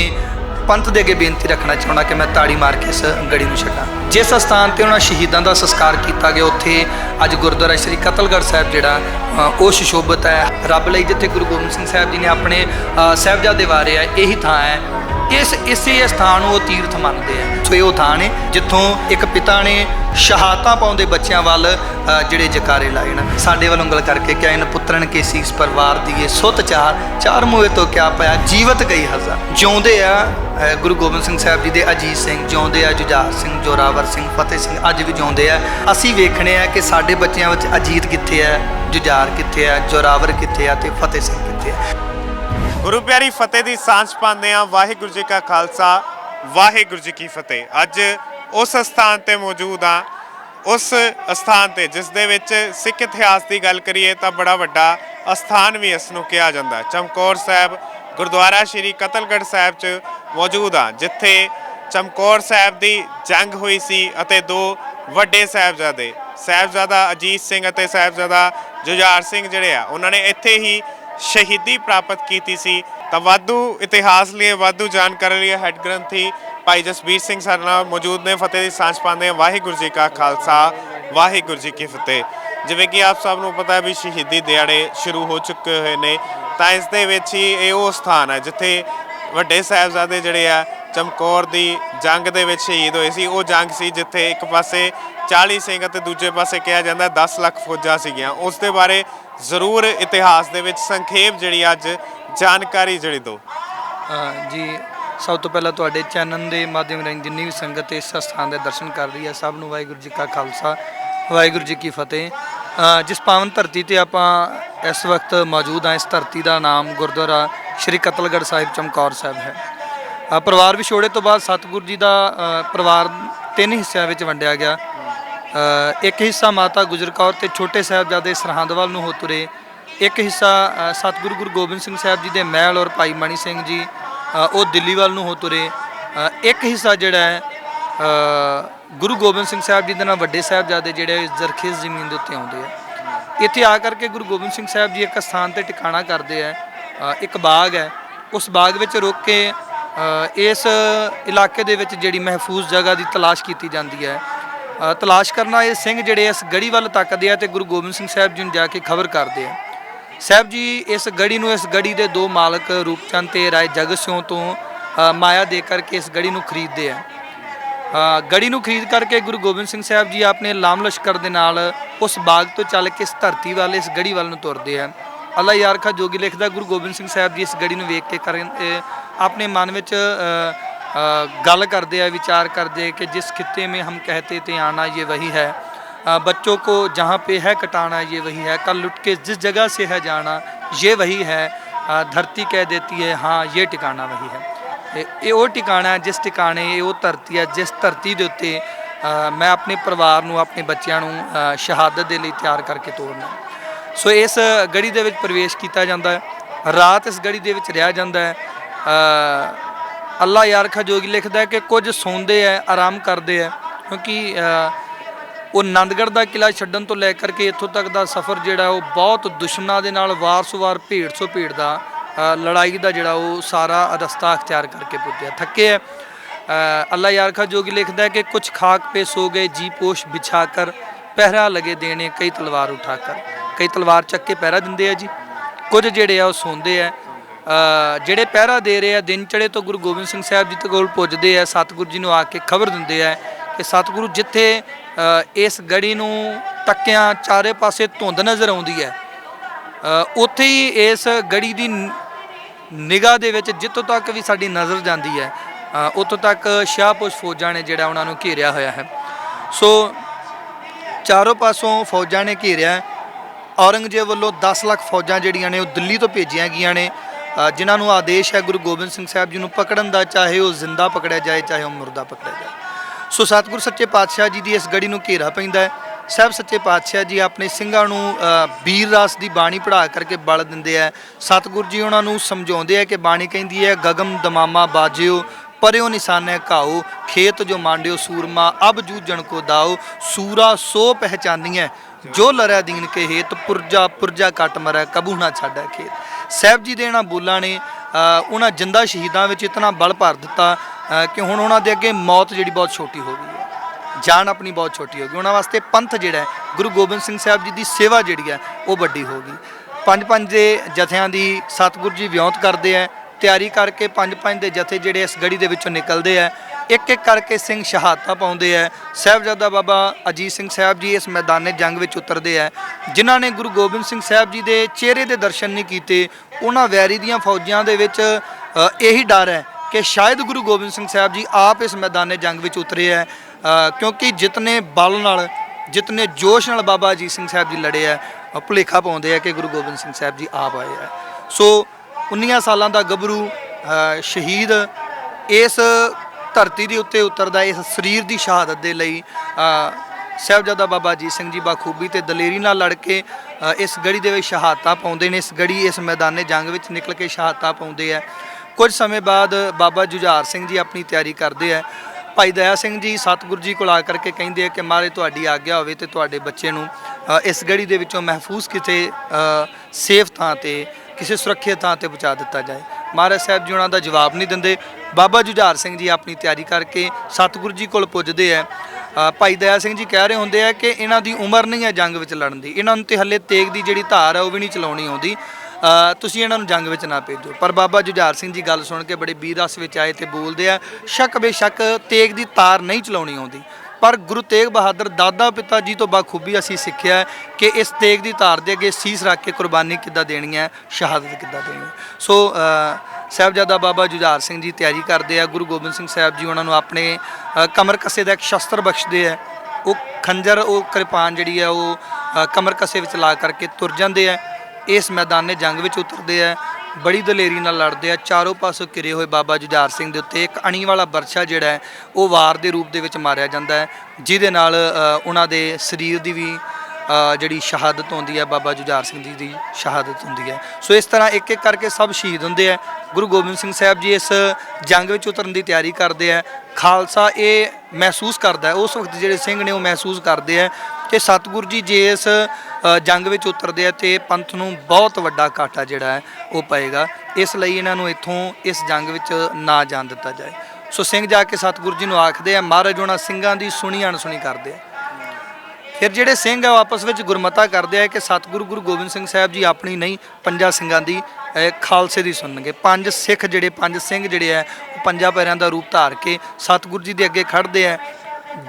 ਪੰਥ ਦੇ ਅੱਗੇ ਬੇਨਤੀ ਰੱਖਣਾ ਚਾਹੁੰਦਾ ਕਿ ਮੈਂ ਤਾੜੀ ਮਾਰ ਕੇ ਇਸ ਗੜੀ ਨੂੰ ਛੱਡਾਂ। ਜਿਸ ਸਥਾਨ ਤੇ ਉਹਨਾਂ ਸ਼ਹੀਦਾਂ ਦਾ ਸੰਸਕਾਰ ਕੀਤਾ ਗਿਆ ਉੱਥੇ ਅੱਜ ਗੁਰਦੁਆਰਾ ਸ੍ਰੀ ਕਤਲਗੜ੍ਹ ਸਾਹਿਬ ਜਿਹੜਾ ਉਹ ਸੁਸ਼ੋਭਿਤ ਹੈ। ਰੱਬ ਲਈ ਜਿੱਥੇ ਗੁਰੂ ਗੋਬਿੰਦ ਸਿੰਘ ਸਾਹਿਬ ਜੀ ਨੇ ਆਪਣੇ ਅ, ਸਾਹਿਬਜ਼ਾਦੇ ਵਾਰੇ ਆ ਇਹੀ ਥਾਂ ਹੈ ਇਸ, ਇਸੇ ਸਥਾਨ ਨੂੰ ਉਹ ਤੀਰਥ ਮੰਨਦੇ ਆ। ਸੋ ਇਹ ਉਹ ਥਾਂ ਨੇ ਜਿੱਥੋਂ ਇੱਕ ਪਿਤਾ ਨੇ ਸ਼ਹਾਦਤਾਂ ਪਾਉਂਦੇ ਬੱਚਿਆਂ ਵੱਲ ਜਿਹੜੇ ਜਕਾਰੇ ਲਾਏ ਨਾ। ਸਾਡੇ ਵੱਲ ਉਂਗਲ ਕਰਕੇ ਕਿਆ ਇਨ ਪੁੱਤਰਨ ਕੇ ਸੀਸ ਪਰਿਵਾਰ ਦੀਏ, ਸੁੱਤ ਚਾਰ ਚਾਰ ਮੂਹੇ ਤੋਂ ਕਿਆ ਪਿਆ ਜੀਵਤ ਗਈ ਹਜ਼ਾਰ। ਜਿਉਂਦੇ ਆ ਗੁਰੂ ਗੋਬਿੰਦ ਸਿੰਘ ਸਾਹਿਬ ਜੀ ਦੇ ਅਜੀਤ ਸਿੰਘ, ਜਿਉਂਦੇ ਆ ਜੁਝਾਰ ਸਿੰਘ, ਜੋਰਾਵਰ ਸਿੰਘ, ਫਤਿਹ ਸਿੰਘ, ਅੱਜ ਵੀ ਜਿਉਂਦੇ ਆ। ਅਸੀਂ ਵੇਖਣੇ ਆ ਕਿ ਸਾਡੇ ਬੱਚਿਆਂ ਵਿੱਚ ਅਜੀਤ ਕਿੱਥੇ ਆ, ਜੁਝਾਰ ਕਿੱਥੇ ਆ, ਜੋਰਾਵਰ ਕਿੱਥੇ ਆ ਤੇ ਫਤਿਹ ਸਿੰਘ ਕਿੱਥੇ ਆ। ਗੁਰੂ ਪਿਆਰੀ ਫਤਿਹ ਦੀ ਸਾਂਝ ਪਾਉਂਦੇ ਆ ਵਾਹਿਗੁਰੂ ਜੀ ਕਾ ਖਾਲਸਾ, ਵਾਹਿਗੁਰੂ ਜੀ ਕੀ ਫਤਿਹ। ਅੱਜ ਉਸ ਸਥਾਨ ਤੇ ਮੌਜੂਦ ਆ ਉਸ ਸਥਾਨ ਤੇ ਜਿਸ ਦੇ ਵਿੱਚ ਸਿੱਖ ਇਤਿਹਾਸ ਦੀ ਗੱਲ ਕਰੀਏ ਤਾਂ ਬੜਾ ਵੱਡਾ ਅਸਥਾਨ ਵੀ ਇਸ ਨੂੰ ਕਿਹਾ ਜਾਂਦਾ ਚਮਕੌਰ ਸਾਹਿਬ, ਗੁਰਦੁਆਰਾ ਸ਼੍ਰੀ ਕਤਲਗੜ੍ਹ ਸਾਹਿਬ 'ਚ ਮੌਜੂਦ ਆ ਜਿੱਥੇ ਚਮਕੌਰ ਸਾਹਿਬ ਦੀ ਜੰਗ ਹੋਈ ਸੀ ਅਤੇ ਦੋ ਵੱਡੇ ਸਾਹਿਬਜ਼ਾਦੇ, ਸਾਹਿਬਜ਼ਾਦਾ ਅਜੀਤ ਸਿੰਘ ਅਤੇ ਸਾਹਿਬਜ਼ਾਦਾ ਜੁਝਾਰ ਸਿੰਘ ਜਿਹੜੇ ਆ, ਉਹਨਾਂ ਨੇ ਇੱਥੇ ਹੀ ਸ਼ਹੀਦੀ ਪ੍ਰਾਪਤ ਕੀਤੀ ਸੀ। ਤਾਂ ਵਾਧੂ ਇਤਿਹਾਸ ਲਈ ਵਾਧੂ ਜਾਣਕਾਰੀ ਲਈ ਹੈੱਡ ਗ੍ਰੰਥੀ ਭਾਈ ਜਸਬੀਰ ਸਿੰਘ ਸਾਡੇ ਨਾਲ ਮੌਜੂਦ ਨੇ। ਫਤਿਹ ਦੀ ਸਾਂਝ ਪਾਉਂਦੇ ਹਾਂ। ਵਾਹਿਗੁਰੂ ਜੀ ਕਾ ਖਾਲਸਾ, ਵਾਹਿਗੁਰੂ ਜੀ ਕੀ ਫਤਿਹ। ਜਿਵੇਂ ਕਿ ਆਪ ਸਭ ਨੂੰ ਪਤਾ ਹੈ ਵੀ ਸ਼ਹੀਦੀ ਦਿਹਾੜੇ ਸ਼ੁਰੂ ਹੋ ਚੁੱਕੇ ਹੋਏ ਨੇ। ਤਾਂ ਇਸ ਦੇ ਵਿੱਚ ਹੀ ਇਹ ਉਹ ਸਥਾਨ ਹੈ, ਜਿੱਥੇ ਵੱਡੇ ਸਾਹਿਬਜ਼ਾਦੇ ਜਿਹੜੇ ਆ ਚਮਕੌਰ ਦੀ ਜੰਗ ਦੇ ਵਿੱਚ ਸ਼ਹੀਦ ਹੋਏ ਸੀ। ਉਹ ਜੰਗ ਸੀ ਜਿੱਥੇ ਇੱਕ ਪਾਸੇ 40 ਸਿੰਘ ਅਤੇ ਦੂਜੇ ਪਾਸੇ ਕਿਹਾ ਜਾਂਦਾ 10 ਲੱਖ ਫੌਜਾਂ ਸੀਗੀਆਂ। ਉਸ ਦੇ ਬਾਰੇ ਜ਼ਰੂਰ ਇਤਿਹਾਸ ਦੇ ਵਿੱਚ ਸੰਖੇਪ ਜਿਹੜੀ ਅੱਜ ਜਾਣਕਾਰੀ ਜਿਹੜੀ ਦੋ ਜੀ, ਸਭ ਤੋਂ ਪਹਿਲਾਂ ਤੁਹਾਡੇ ਚੈਨਲ ਦੇ ਮਾਧਿਅਮ ਰਾਹੀਂ ਜਿੰਨੀ ਵੀ ਸੰਗਤ ਇਸ ਸਥਾਨ ਦੇ ਦਰਸ਼ਨ ਕਰ ਰਹੀ ਹੈ ਸਭ ਨੂੰ ਵਾਹਿਗੁਰੂ ਜੀ ਕਾ ਖਾਲਸਾ, ਵਾਹਿਗੁਰੂ ਜੀ ਕੀ ਫਤਿਹ। ਜਿਸ ਪਾਵਨ ਧਰਤੀ ਤੇ ਆਪਾਂ ਇਸ ਵਕਤ ਮੌਜੂਦ ਹਾਂ ਇਸ ਧਰਤੀ ਦਾ ਨਾਮ ਗੁਰਦੁਆਰਾ ਸ਼੍ਰੀ ਕਤਲਗੜ੍ਹ ਸਾਹਿਬ ਚਮਕੌਰ ਸਾਹਿਬ ਹੈ। ਅ, ਪਰਿਵਾਰ ਵਿਛੋੜੇ ਤੋਂ ਬਾਅਦ ਸਤਿਗੁਰੂ ਜੀ ਦਾ ਅ, ਪਰਿਵਾਰ ਤਿੰਨ ਹਿੱਸਿਆਂ ਵਿੱਚ ਵੰਡਿਆ ਗਿਆ। ਅ, ਇੱਕ ਹਿੱਸਾ ਮਾਤਾ ਗੁਜਰ ਕੌਰ ਤੇ ਛੋਟੇ ਸਾਹਿਬਜ਼ਾਦੇ ਸਰਹੰਦ ਵੱਲ ਨੂੰ ਹੋ ਤੁਰੇ। ਇੱਕ ਹਿੱਸਾ ਅ, ਸਤਿਗੁਰੂ ਗੁਰੂ ਗੋਬਿੰਦ ਸਿੰਘ ਸਾਹਿਬ ਜੀ ਦੇ ਮਹਿਲ ਔਰ ਭਾਈ ਮਣੀ ਸਿੰਘ ਜੀ ਅ, ਉਹ ਦਿੱਲੀ ਵੱਲ ਨੂੰ ਹੋ ਤੁਰੇ। ਅ, ਇੱਕ ਹਿੱਸਾ ਜਿਹੜਾ ਹੈ ਅ, ਗੁਰੂ ਗੋਬਿੰਦ ਸਿੰਘ ਸਾਹਿਬ ਜੀ ਦੇ ਨਾਲ ਵੱਡੇ ਸਾਹਿਬਜ਼ਾਦੇ ਜਿਹੜੇ ਜ਼ਰਖੇਜ਼ ਜ਼ਮੀਨ ਦੇ ਉੱਤੇ ਆਉਂਦੇ ਆ। ਇੱਥੇ ਆ ਕਰਕੇ ਗੁਰੂ ਗੋਬਿੰਦ ਸਿੰਘ ਸਾਹਿਬ ਜੀ ਇੱਕ ਸਥਾਨ ਤੇ ਟਿਕਾਣਾ ਕਰਦੇ ਆ। ਅ, ਇੱਕ ਬਾਗ ਹੈ। ਉਸ ਬਾਗ ਵਿੱਚ ਰੁਕ ਕੇ ਇਸ ਇਲਾਕੇ ਦੇ ਵਿੱਚ ਜਿਹੜੀ ਮਹਿਫੂਜ਼ ਜਗ੍ਹਾ ਦੀ ਤਲਾਸ਼ ਕੀਤੀ ਜਾਂਦੀ ਹੈ। ਤਲਾਸ਼ ਕਰਨਾ ਇਹ ਸਿੰਘ ਜਿਹੜੇ ਇਸ ਗੜੀ ਵੱਲ ਤੱਕਦੇ ਆ ਤੇ ਗੁਰੂ ਗੋਬਿੰਦ ਸਿੰਘ ਸਾਹਿਬ ਜੀ ਨੂੰ ਜਾ ਕੇ ਖਬਰ ਕਰਦੇ ਆ। ਸਾਹਿਬ ਜੀ ਇਸ ਗੜੀ ਨੂੰ ਇਸ ਗੜੀ ਦੇ ਦੋ ਮਾਲਕ ਰੂਪਚੰਦ ਤੇ ਰਾਏ ਜਗਤ ਸਿੰਘ ਤੋਂ ਮਾਇਆ ਦੇ ਕਰਕੇ ਇਸ ਗੜੀ ਨੂੰ ਖਰੀਦਦੇ ਆ। ਅ, ਗੜੀ ਨੂੰ ਖਰੀਦ ਕਰਕੇ ਗੁਰੂ ਗੋਬਿੰਦ ਸਿੰਘ ਸਾਹਿਬ ਜੀ ਆਪਣੇ ਲਾਮ ਲਸ਼ਕਰ ਦੇ ਨਾਲ ਉਸ ਬਾਗ ਤੋਂ ਚੱਲ ਕੇ ਇਸ ਧਰਤੀ ਵੱਲ ਇਸ ਗੜੀ ਵੱਲ ਨੂੰ ਤੁਰਦੇ ਆ। ਅੱਲਾ ਯਾਰ ਖਾ ਜੋਗੀ ਲਿਖਦਾ ਗੁਰੂ ਗੋਬਿੰਦ ਸਿੰਘ ਸਾਹਿਬ ਜੀ ਇਸ ਗੜੀ ਨੂੰ ਵੇਖ ਕੇ ਕਰਨ ਅ, ਆਪਣੇ ਮਨ ਵਿੱਚ ਅ, ਅ, ਗੱਲ ਕਰਦੇ ਆ ਵਿਚਾਰ ਕਰਦੇ ਕਿ ਜਿਸ ਖਿੱਤੇ में हम कहते थे आना ये वही है अ, बच्चों को जहाँ पे है कटाना ये वही है कल लुट के जिस जगह से है जाना ये वही है अ, धरती कह देती है हाँ ये ठिकाना वही है ਇਹ ਇਹ ਉਹ ਟਿਕਾਣਾ ਹੈ ਜਿਸ ਟਿਕਾਣੇ ਇਹ ਉਹ ਧਰਤੀ ਹੈ ਜਿਸ ਧਰਤੀ ਦੇ ਉੱਤੇ ਅ, ਮੈਂ ਆਪਣੇ ਪਰਿਵਾਰ ਨੂੰ ਆਪਣੇ ਬੱਚਿਆਂ ਨੂੰ ਅ, ਸ਼ਹਾਦਤ ਦੇ ਲਈ ਤਿਆਰ ਕਰਕੇ ਤੋਰਨਾ ਸੋ ਇਸ ਗੜੀ ਦੇ ਵਿੱਚ ਪ੍ਰਵੇਸ਼ ਕੀਤਾ ਜਾਂਦਾ ਹੈ। ਰਾਤ ਇਸ ਗੜੀ ਦੇ ਵਿੱਚ ਰਿਹਾ ਜਾਂਦਾ ਹੈ। ਅੱਲਾ ਯਾਰ ਖਾ ਜੋਗੀ ਲਿਖਦਾ ਹੈ ਕਿ ਕੁਝ ਸੌਂਦੇ ਹੈ, ਆਰਾਮ ਕਰਦੇ ਹੈ, ਕਿਉਂਕਿ ਉਹ ਆਨੰਦਗੜ੍ਹ ਦਾ ਕਿਲਾ ਛੱਡਣ ਤੋਂ ਲੈ ਕਰਕੇ ਇੱਥੋਂ ਤੱਕ ਦਾ ਸਫ਼ਰ ਜਿਹੜਾ ਉਹ ਬਹੁਤ ਦੁਸ਼ਮਣਾਂ ਦੇ ਨਾਲ ਵਾਰ-ਸਵਾਰ ਭੇੜ ਸੋ ਭੇੜ ਦਾ ਲੜਾਈ ਦਾ ਜਿਹੜਾ ਉਹ ਸਾਰਾ ਰਸਤਾ ਅਖਤਿਆਰ ਕਰਕੇ ਪੁੱਜਿਆ। ਥੱਕੇ ਹੈ। ਅੱਲਾ ਯਾਰ ਖਾ ਜੋਗੀ ਲਿਖਦਾ ਹੈ ਕਿ ਕੁਝ ਖਾਕ ਪੇ ਸੋ ਗਏ, ਜੀ ਪੋਸ਼ ਵਿਛਾ ਕਰ, ਪਹਿਰਾ ਲਗੇ ਦੇਣੇ, ਕਈ ਤਲਵਾਰ ਉਠਾ ਕਰ। ਕਈ ਤਲਵਾਰ ਚੱਕ ਕੇ ਪਹਿਰਾ ਦਿੰਦੇ ਆ ਜੀ। ਕੁਝ ਜਿਹੜੇ ਆ ਉਹ ਸੌਂਦੇ ਆ। ਜਿਹੜੇ ਪਹਿਰਾ ਦੇ ਰਹੇ ਆ, ਦਿਨ ਚੜੇ ਤੋਂ ਗੁਰੂ ਗੋਬਿੰਦ ਸਿੰਘ ਸਾਹਿਬ ਜੀ ਦੇ ਕੋਲ ਪੁੱਜਦੇ ਆ, ਸਤਿਗੁਰੂ ਜੀ ਨੂੰ ਆ ਕੇ ਖਬਰ ਦਿੰਦੇ ਆ ਕਿ ਸਤਿਗੁਰੂ ਜਿੱਥੇ ਇਸ ਗੜੀ ਨੂੰ ਤੱਕਿਆਂ ਚਾਰੇ ਪਾਸੇ ਧੁੰਦ ਨਜ਼ਰ ਆਉਂਦੀ ਹੈ ਉੱਥੇ ਹੀ ਇਸ ਗੜੀ ਦੀ ਨਿਗਾਹ ਦੇ ਵਿੱਚ ਜਿੱਥੋਂ ਤੱਕ ਵੀ ਸਾਡੀ ਨਜ਼ਰ ਜਾਂਦੀ ਹੈ ਉੱਥੋਂ ਤੱਕ ਸ਼ਾਹਪੁਸ਼ ਫੌਜਾਂ ਨੇ ਜਿਹੜਾ ਉਹਨਾਂ ਨੂੰ ਘੇਰਿਆ ਹੋਇਆ ਹੈ। ਸੋ ਚਾਰੋਂ ਪਾਸੋਂ ਫੌਜਾਂ ਨੇ ਘੇਰਿਆ। ਔਰੰਗਜ਼ੇਬ ਵੱਲੋਂ 10 ਲੱਖ ਫੌਜਾਂ ਜਿਹੜੀਆਂ ਨੇ ਉਹ ਦਿੱਲੀ ਤੋਂ ਭੇਜੀਆਂ ਗਈਆਂ ਨੇ। ਅ, ਜਿਨ੍ਹਾਂ ਨੂੰ ਆਦੇਸ਼ ਹੈ ਗੁਰੂ ਗੋਬਿੰਦ ਸਿੰਘ ਸਾਹਿਬ ਜੀ ਨੂੰ ਪਕੜਨ ਦਾ ਚਾਹੇ ਉਹ ਜ਼ਿੰਦਾ ਪਕੜਿਆ ਜਾਏ ਚਾਹੇ ਉਹ ਮੁਰਦਾ ਪਕੜਿਆ ਜਾਏ। ਸੋ ਸਤਿਗੁਰ ਸੱਚੇ ਪਾਤਸ਼ਾਹ ਜੀ ਦੀ ਇਸ ਗੜੀ ਨੂੰ ਘੇਰਾ ਪੈਂਦਾ ਹੈ। ਸਾਹਿਬ ਸੱਚੇ ਪਾਤਸ਼ਾਹ ਜੀ ਆਪਣੇ ਸਿੰਘਾਂ ਨੂੰ ਅ, ਵੀਰ ਰਾਸ ਦੀ ਬਾਣੀ ਪੜ੍ਹਾ ਕਰਕੇ ਬਲ ਦਿੰਦੇ ਆ ਸਤਿਗੁਰ ਜੀ ਉਹਨਾਂ ਨੂੰ ਸਮਝਾਉਂਦੇ ਆ ਕਿ ਬਾਣੀ ਕਹਿੰਦੀ ਹੈ ਗਗਮ ਦਮਾਮਾ ਬਾਜਿਓ ਪਰਿਓ ਨਿਸ਼ਾਨੇ ਘਾਓ ਖੇਤ ਜੋ ਮਾਂਡਿਓ ਸੂਰਮਾ ਅਬ ਜੂਜਣ ਕੋ ਦਾਓ ਸੂਰਾ ਸੋ ਪਹਿਚਾਨੀਐ ਜੋ ਲਰਿਆ ਦੀਨ ਕੇ ਹੇਤ, ਪੁਰਜਾ ਪੁਰਜਾ ਕੱਟ ਮਰੈ, ਕਬੂ ਨਾ ਛੱਡੈ ਖੇਤ। ਸਾਹਿਬ ਜੀ ਦੇ ਇਹਨਾਂ ਬੋਲਾਂ ਨੇ ਉਹਨਾਂ ਜਿੰਦਾ ਸ਼ਹੀਦਾਂ ਵਿੱਚ ਇਤਨਾ ਬਲ ਭਰ ਦਿੱਤਾ ਕਿ ਹੁਣ ਉਹਨਾਂ ਦੇ ਅੱਗੇ ਮੌਤ ਜਿਹੜੀ ਬਹੁਤ ਛੋਟੀ ਹੋ ਗਈ ਹੈ। ਜਾਨ ਆਪਣੀ ਬਹੁਤ ਛੋਟੀ ਹੋ ਗਈ। ਉਹਨਾਂ ਵਾਸਤੇ ਪੰਥ ਜਿਹੜਾ ਗੁਰੂ ਗੋਬਿੰਦ ਸਿੰਘ ਸਾਹਿਬ ਜੀ ਦੀ ਸੇਵਾ ਜਿਹੜੀ ਹੈ, ਉਹ ਵੱਡੀ ਹੋ ਗਈ। ਪੰਜ ਪੰਜ ਦੇ ਜਥਿਆਂ ਦੀ ਸਤਿਗੁਰੂ ਜੀ ਵਿਉਂਤ ਕਰਦੇ ਆ ਤਿਆਰੀ ਕਰਕੇ ਪੰਜ ਪੰਜ ਦੇ ਜਥੇ ਜਿਹੜੇ ਇਸ ਗੜੀ ਦੇ ਵਿੱਚੋਂ ਨਿਕਲਦੇ ਆ ਇੱਕ ਇੱਕ ਕਰਕੇ ਸਿੰਘ ਸ਼ਹਾਦਤਾਂ ਪਾਉਂਦੇ ਆ। ਸਾਹਿਬਜ਼ਾਦਾ ਬਾਬਾ ਅਜੀਤ ਸਿੰਘ ਸਾਹਿਬ ਜੀ ਇਸ ਮੈਦਾਨੇ ਜੰਗ ਵਿੱਚ ਉਤਰਦੇ ਆ। ਜਿਨ੍ਹਾਂ ਨੇ ਗੁਰੂ ਗੋਬਿੰਦ ਸਿੰਘ ਸਾਹਿਬ ਜੀ ਦੇ ਚਿਹਰੇ ਦੇ ਦਰਸ਼ਨ ਨਹੀਂ ਕੀਤੇ, ਉਹਨਾਂ ਵੈਰੀ ਦੀਆਂ ਫੌਜਾਂ ਦੇ ਵਿੱਚ ਇਹੀ ਡਰ ਹੈ ਕਿ ਸ਼ਾਇਦ ਗੁਰੂ ਗੋਬਿੰਦ ਸਿੰਘ ਸਾਹਿਬ ਜੀ ਆਪ ਇਸ ਮੈਦਾਨੇ ਜੰਗ ਵਿੱਚ ਉਤਰੇ ਹੈ ਕਿਉਂਕਿ ਜਿਤਨੇ ਬਲ ਨਾਲ, ਜਿਤਨੇ ਜੋਸ਼ ਨਾਲ ਬਾਬਾ ਅਜੀਤ ਸਿੰਘ ਸਾਹਿਬ ਜੀ ਲੜੇ ਆ ਭੁਲੇਖਾ ਪਾਉਂਦੇ ਆ ਕਿ ਗੁਰੂ ਗੋਬਿੰਦ ਸਿੰਘ ਸਾਹਿਬ ਜੀ ਆਪ ਆਏ ਆ। ਸੋ 19 ਸਾਲਾਂ ਦਾ ਗੱਭਰੂ ਸ਼ਹੀਦ ਇਸ ਧਰਤੀ ਦੇ ਉੱਤੇ ਉਤਰਦਾ ਇਸ ਸਰੀਰ ਦੀ ਸ਼ਹਾਦਤ ਦੇ ਲਈ ਅ, ਸਾਹਿਬਜ਼ਾਦਾ ਬਾਬਾ ਅਜੀਤ ਸਿੰਘ ਜੀ ਬਾਖੂਬੀ ਤੇ ਦਲੇਰੀ ਨਾਲ ਲੜ ਕੇ ਇਸ ਗੜੀ ਦੇ ਵਿੱਚ ਸ਼ਹਾਦਤਾਂ ਪਾਉਂਦੇ ਨੇ। ਇਸ ਗੜੀ ਇਸ ਮੈਦਾਨੇ ਜੰਗ ਵਿੱਚ ਨਿਕਲ ਕੇ ਸ਼ਹਾਦਤਾਂ ਪਾਉਂਦੇ ਆ। ਕੁਝ ਸਮੇਂ ਬਾਅਦ ਬਾਬਾ ਜੁਝਾਰ ਸਿੰਘ ਜੀ ਆਪਣੀ ਤਿਆਰੀ ਕਰਦੇ ਆ। ਭਾਈ ਦਇਆ ਸਿੰਘ ਜੀ ਸਤਿਗੁਰੂ ਜੀ ਕੋਲ ਆ ਕਰਕੇ ਕਹਿੰਦੇ ਆ ਕਿ ਮਾਰੇ ਤੁਹਾਡੀ ਆਗਿਆ ਹੋਵੇ ਤੇ ਤੁਹਾਡੇ ਬੱਚੇ ਨੂੰ ਇਸ ਗੜੀ ਦੇ ਵਿੱਚੋਂ ਮਹਿਫੂਜ਼ ਕਿਤੇ ਸੇਫ ਥਾਂ ਤੇ ਕਿਸੇ ਸੁਰੱਖਿਅਤ ਥਾਂ ਤੇ ਪਹੁੰਚਾ ਦਿੱਤਾ ਜਾਏ। ਮਹਾਰਾਜ ਸਾਹਿਬ ਜੀ ਉਹਨਾਂ ਦਾ ਜਵਾਬ ਨਹੀਂ ਦਿੰਦੇ। ਬਾਬਾ ਜੁਝਾਰ ਸਿੰਘ ਜੀ ਆਪਣੀ ਤਿਆਰੀ ਕਰਕੇ ਸਤਿਗੁਰੂ ਜੀ ਕੋਲ ਪੁੱਜਦੇ ਆ ਭਾਈ ਦਇਆ ਸਿੰਘ ਜੀ ਕਹਿ ਰਹੇ ਹੁੰਦੇ ਆ ਕਿ ਇਹਨਾਂ ਦੀ ਉਮਰ ਨਹੀਂ ਹੈ ਜੰਗ ਵਿੱਚ ਲੜਨ ਦੀ। ਇਹਨਾਂ ਨੂੰ ਤੇ ਹੱਲੇ ਤੇਗ ਦੀ ਜਿਹੜੀ ਧਾਰ ਹੈ ਉਹ ਵੀ ਨਹੀਂ ਚਲਾਉਣੀ ਆਉਂਦੀ। ਤੁਸੀਂ ਇਹਨਾਂ ਨੂੰ ਜੰਗ ਵਿੱਚ ਨਾ ਭੇਜੋ। ਪਰ ਬਾਬਾ ਜੁਝਾਰ ਸਿੰਘ ਜੀ ਗੱਲ ਸੁਣ ਕੇ ਬੜੇ ਵੀਰ ਰਸ ਵਿੱਚ ਆਏ ਤੇ ਬੋਲਦੇ ਆ, ਸ਼ੱਕ ਬੇਸ਼ੱਕ ਤੇਗ ਦੀ ਤਾਰ ਨਹੀਂ ਚਲਾਉਣੀ ਆਉਂਦੀ। ਪਰ ਗੁਰੂ ਤੇਗ ਬਹਾਦਰ ਦਾਦਾ ਪਿਤਾ ਜੀ ਤੋਂ ਬਾਖੂਬੀ ਅਸੀਂ ਸਿੱਖਿਆ ਹੈ ਕਿ ਇਸ ਤੇਗ ਦੀ ਧਾਰ ਦੇ ਅੱਗੇ ਸੀਸ ਰੱਖ ਕੇ ਕੁਰਬਾਨੀ ਕਿੱਦਾਂ ਦੇਣੀ ਹੈ ਸ਼ਹਾਦਤ ਕਿੱਦਾਂ ਦੇਣੀ ਹੈ। ਸੋ ਅ, ਸਾਹਿਬਜ਼ਾਦਾ ਬਾਬਾ ਜੁਝਾਰ ਸਿੰਘ ਜੀ ਤਿਆਰੀ ਕਰਦੇ ਆ ਗੁਰੂ ਗੋਬਿੰਦ ਸਿੰਘ ਸਾਹਿਬ ਜੀ ਉਹਨਾਂ ਨੂੰ ਆਪਣੇ ਅ, ਕਮਰ ਕੱਸੇ ਦਾ ਇੱਕ ਸ਼ਸਤਰ ਬਖਸ਼ਦੇ ਆ। ਉਹ ਖੰਜਰ ਉਹ ਕਿਰਪਾਨ ਜਿਹੜੀ ਹੈ ਉਹ ਅ, ਕਮਰ ਕੱਸੇ ਵਿੱਚ ਲਾ ਕਰਕੇ ਤੁਰ ਜਾਂਦੇ ਆ। ਇਸ ਮੈਦਾਨੇ ਜੰਗ ਵਿੱਚ ਉਤਰਦੇ ਆ। ਬੜੀ ਦਲੇਰੀ ਨਾਲ ਲੜਦੇ ਆ। ਚਾਰੋਂ ਪਾਸੋਂ ਘਿਰੇ ਹੋਏ ਬਾਬਾ ਜੁਝਾਰ ਸਿੰਘ ਦੇ ਉੱਤੇ ਇੱਕ ਅਣੀ ਵਾਲਾ ਬਰਛਾ ਜਿਹੜਾ ਹੈ, ਉਹ ਵਾਰ ਦੇ ਰੂਪ ਦੇ ਵਿੱਚ ਮਾਰਿਆ ਜਾਂਦਾ ਹੈ, ਜਿਹਦੇ ਨਾਲ ਉਹਨਾਂ ਦੇ ਸਰੀਰ ਦੀ ਵੀ ਜਿਹੜੀ ਸ਼ਹਾਦਤ ਹੁੰਦੀ ਹੈ, ਬਾਬਾ ਜੁਝਾਰ ਸਿੰਘ ਜੀ ਦੀ ਸ਼ਹਾਦਤ ਹੁੰਦੀ ਹੈ। ਸੋ ਇਸ ਤਰ੍ਹਾਂ ਇੱਕ ਇੱਕ ਕਰਕੇ ਸਭ ਸ਼ਹੀਦ ਹੁੰਦੇ ਆ। ਗੁਰੂ ਗੋਬਿੰਦ ਸਿੰਘ ਸਾਹਿਬ ਜੀ ਇਸ ਜੰਗ ਵਿੱਚ ਉਤਰਨ ਦੀ ਤਿਆਰੀ ਕਰਦੇ ਆ। ਖਾਲਸਾ ਇਹ ਮਹਿਸੂਸ ਕਰਦਾ ਹੈ, ਉਸ ਵਕਤ ਜਿਹੜੇ ਸਿੰਘ ਨੇ ਉਹ ਮਹਿਸੂਸ ਕਰਦੇ ਆ ਕਿ ਸਤਿਗੁਰੂ ਜੀ ਜੇ ਇਸ ਜੰਗ ਵਿੱਚ ਉਤਰਦੇ ਆ ਤੇ ਪੰਥ ਨੂੰ ਬਹੁਤ ਵੱਡਾ ਘਾਟਾ ਜਿਹੜਾ ਹੈ, ਉਹ ਪਏਗਾ। ਇਸ ਲਈ ਇਹਨਾਂ ਨੂੰ ਇੱਥੋਂ ਇਸ ਜੰਗ ਵਿੱਚ ਨਾ ਜਾਣ ਦਿੱਤਾ ਜਾਏ। ਸੋ ਸਿੰਘ ਜਾ ਕੇ ਸਤਿਗੁਰੂ ਜੀ ਨੂੰ ਆਖਦੇ ਆ, ਮਹਾਰਾਜ ਉਹਨਾਂ ਸਿੰਘਾਂ ਦੀ ਸੁਣੀ ਅਣਸੁਣੀ ਕਰਦੇ ਆ। ਫਿਰ ਜਿਹੜੇ ਸਿੰਘ ਆ, ਉਹ ਆਪਸ ਵਿੱਚ ਗੁਰਮਤਾ ਕਰਦੇ ਆ ਕਿ ਸਤਿਗੁਰੂ ਗੁਰੂ ਗੋਬਿੰਦ ਸਿੰਘ ਸਾਹਿਬ ਜੀ ਆਪਣੀ ਨਹੀਂ, ਪੰਜਾਂ ਸਿੰਘਾਂ ਦੀ ਖਾਲਸੇ ਦੀ ਸੁਣਨਗੇ। ਪੰਜ ਸਿੱਖ ਜਿਹੜੇ, ਪੰਜ ਸਿੰਘ ਜਿਹੜੇ ਆ, ਉਹ ਪੰਜਾਂ ਪੈਰਿਆਂ ਦਾ ਰੂਪ ਧਾਰ ਕੇ ਸਤਿਗੁਰੂ ਜੀ ਦੇ ਅੱਗੇ ਖੜਦੇ ਆ।